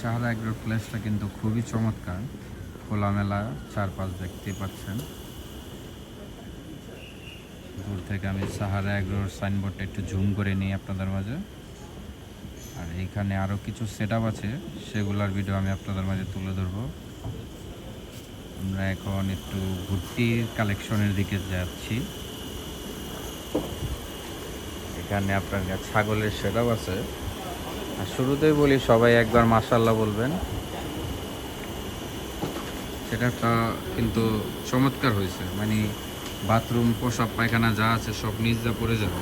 সাহারা এগ্রোর প্লেসটা কিন্তু খুবই চমৎকার। খোলামেলা চারপাশ দেখতে পাচ্ছেন। দূর থেকে আমি সাহারা এগ্রোর সাইনবোর্ডটা একটু জুম করে নিই আপনাদের মাঝে। আর এইখানে আরও কিছু সেট আছে, সেগুলোর ভিডিও আমি আপনাদের মাঝে তুলে ধরবো। আমরা এখন একটু ভুট্টির কালেকশনের দিকে যাচ্ছি। এখানে আপনার ছাগলের সেটাও আছে। আর শুরুতেই বলি, সবাই একবার মাসাল্লাহ বলবেন। সেটাটা কিন্তু চমৎকার হয়েছে। মানে বাথরুম, পোশাক, পায়খানা যা আছে সব নিজ যা পড়ে যাবে।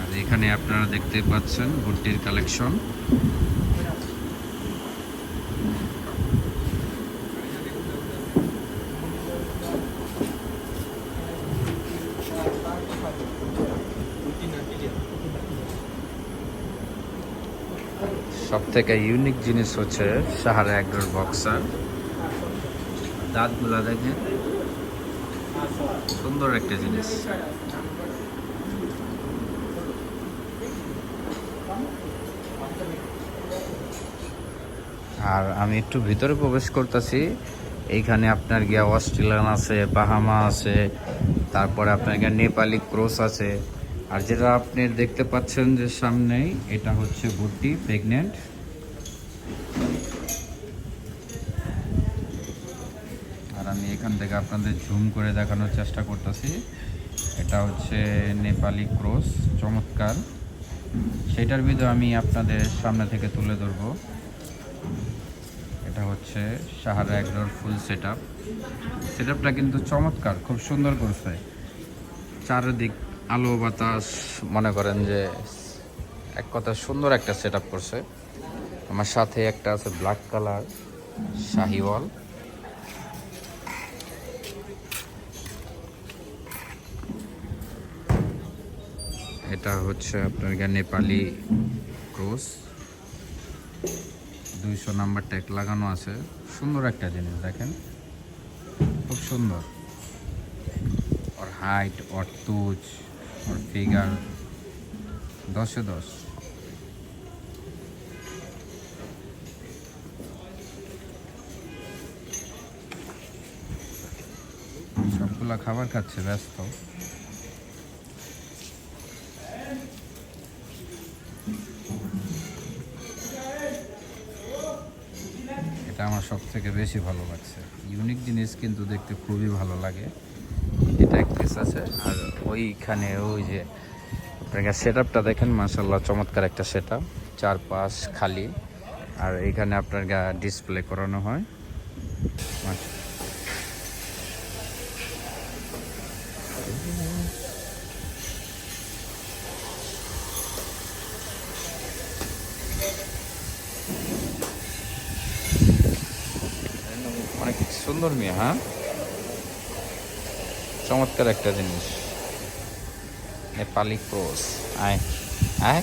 আর এখানে আপনারা দেখতে পাচ্ছেন ভুট্টির কালেকশন সব থেকে ইউনিক জিনিস হচ্ছে সাহারা একডোর বক্সার দাঁতগুলা দেখেন। সুন্দর একটা জিনিস। আর আমি একটু ভিতরে প্রবেশ করতেছি। এইখানে আপনার গিয়া অস্ট্রেলিয়ান আছে, বাহামা আছে, তারপরে আপনার গিয়া নেপালি ক্রোস আছে। আর যেটা আপনি দেখতে পাচ্ছেন যে সামনেই, এটা হচ্ছে ভুট্টি প্রেগনেন্ট আর আমি এখান থেকে আপনাদের ঝুম করে দেখানোর চেষ্টা করতেছি। এটা হচ্ছে নেপালি ক্রস, চমৎকার। সেটার ভিডিও আমি আপনাদের সামনে থেকে তুলে ধরবো। এটা হচ্ছে সাহারা এগ্রোর ফুল সেট আপ সেট আপটা কিন্তু চমৎকার, খুব সুন্দর করছে। চারিদিক আলো বাতাস, মনে করেন যে এক কথা সুন্দর একটা সেট আপ করছে। আমার সাথে একটা আছে ব্ল্যাক কালার শাহিওয়াল। এটা হচ্ছে আপনার গা নেপালি ক্রোস। দুইশো নাম্বার ট্যাগ লাগানো আছে। সুন্দর একটা জিনিস দেখেন। খুব সুন্দর। ওর হাইট ওর তুজ ওর ফিগার দশে দশ। সবগুলা খাবার খাচ্ছে, ব্যস্ত। এটা আমার সব থেকে বেশি ভালো লাগছে। ইউনিক জিনিস কিন্তু দেখতে খুবই ভালো লাগে। এটা এক পিস আছে, আর ওইখানে ওই যে, আপনার সেট আপটা দেখেন মাসাল্লাহ চমৎকার একটা সেট আপ চার পাশ খালি, আর এইখানে আপনার ডিসপ্লে করানো হয়। সুন্দর মেয়ে হ্যাঁ? চমৎকার একটা জিনিস। নেপালি ক্রোস আয় আয়।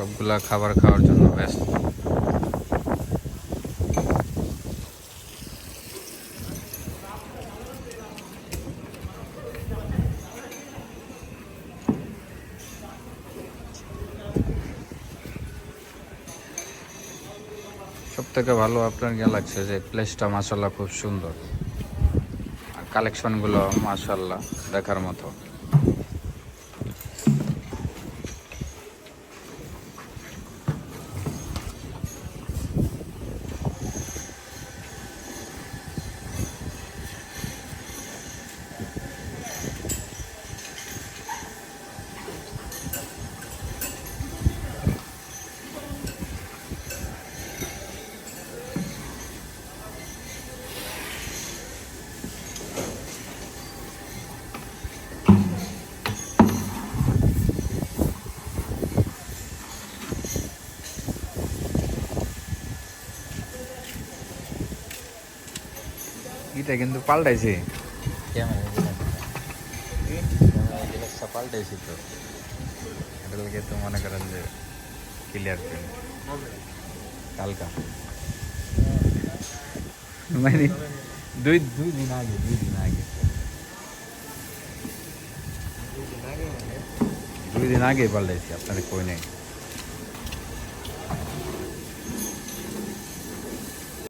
সবগুলা খাবার খাওয়ার জন্য ব্যস্ত। থেকে ভালো আপনার ইয়ে লাগছে যে প্লেসটা মাসাল্লাহ খুব সুন্দর। আর কালেকশনগুলো মাসাল্লাহ দেখার মতো। এটা কিন্তু পাল্টাইছে। ক্যামেরা পাল্টাইছি তো। এটা তো মনে করেন যে ক্লিয়ার কালকা। মানে দুই দুই দিন আগে দুই দিন আগে। দুই দিন আগে পাল্টাইছি আপনাদের কই নাই?